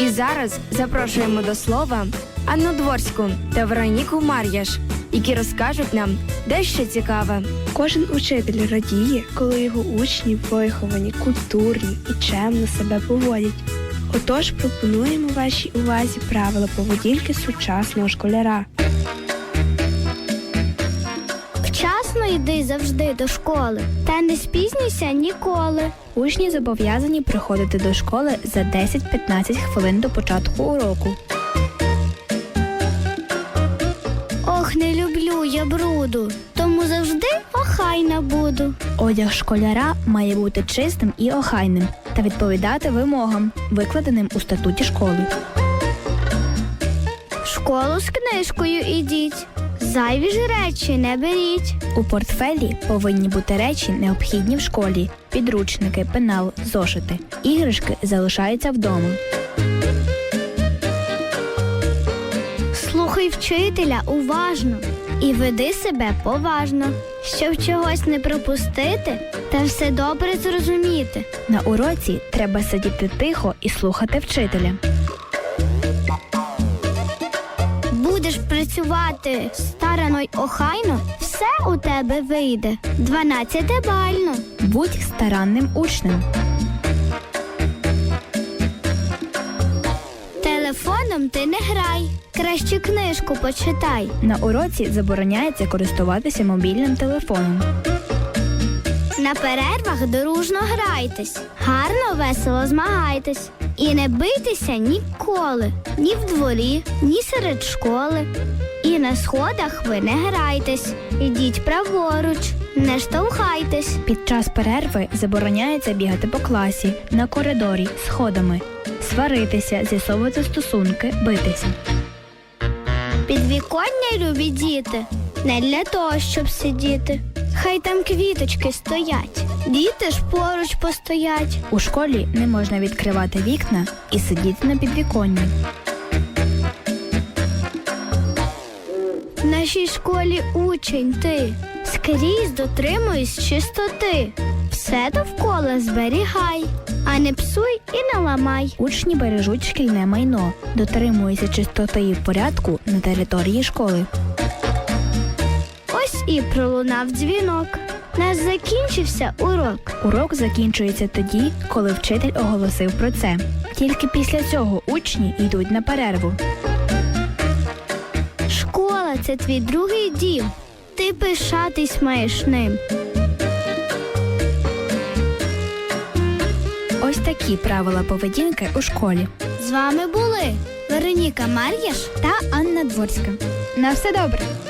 І зараз запрошуємо до слова Анну Дворську та Вероніку Мар'яш, які розкажуть нам дещо цікаве. Кожен учитель радіє, коли його учні виховані, культурні і чемно себе поводять. Отож пропонуємо вашій увазі правила поведінки сучасного школяра. Йди завжди до школи, та не спізнюйся ніколи. Учні зобов'язані приходити до школи за 10-15 хвилин до початку уроку. Ох, не люблю я бруду, тому завжди охайна буду. Одяг школяра має бути чистим і охайним та відповідати вимогам, викладеним у статуті школи. В школу з книжкою ідіть, зайві ж речі не беріть. У портфелі повинні бути речі, необхідні в школі: підручники, пенал, зошити. Іграшки залишаються вдома. Слухай вчителя уважно і веди себе поважно, щоб чогось не пропустити та все добре зрозуміти. На уроці треба сидіти тихо і слухати вчителя. Працювати старано й охайно, все у тебе вийде. 12 бально. Будь старанним учнем. Телефоном ти не грай. Краще книжку почитай. На уроці забороняється користуватися мобільним телефоном. На перервах дружно грайтесь, гарно весело змагайтесь. І не бийтеся ніколи, ні в дворі, ні серед школи. І на сходах ви не грайтесь. Ідіть праворуч, не штовхайтесь. Під час перерви забороняється бігати по класі, на коридорі, сходами, сваритися, з'ясовувати стосунки, битися. Підвіконня любі діти, не для того, щоб сидіти. Хай там квіточки стоять, діти ж поруч постоять. У школі не можна відкривати вікна і сидіти на підвіконні. В нашій школі учень ти, скрізь дотримуйся чистоти. Все довкола зберігай, а не псуй і не ламай. Учні бережуть шкільне майно, дотримуються чистоти і порядку на території школи. І пролунав дзвінок. Нас закінчився урок. Урок закінчується тоді, коли вчитель оголосив про це. Тільки після цього учні йдуть на перерву. Школа це твій другий дім. Ти пишатись маєш ним. Ось такі правила поведінки у школі. З вами були Вероніка Мар'яш Та Анна Дворська. На все добре!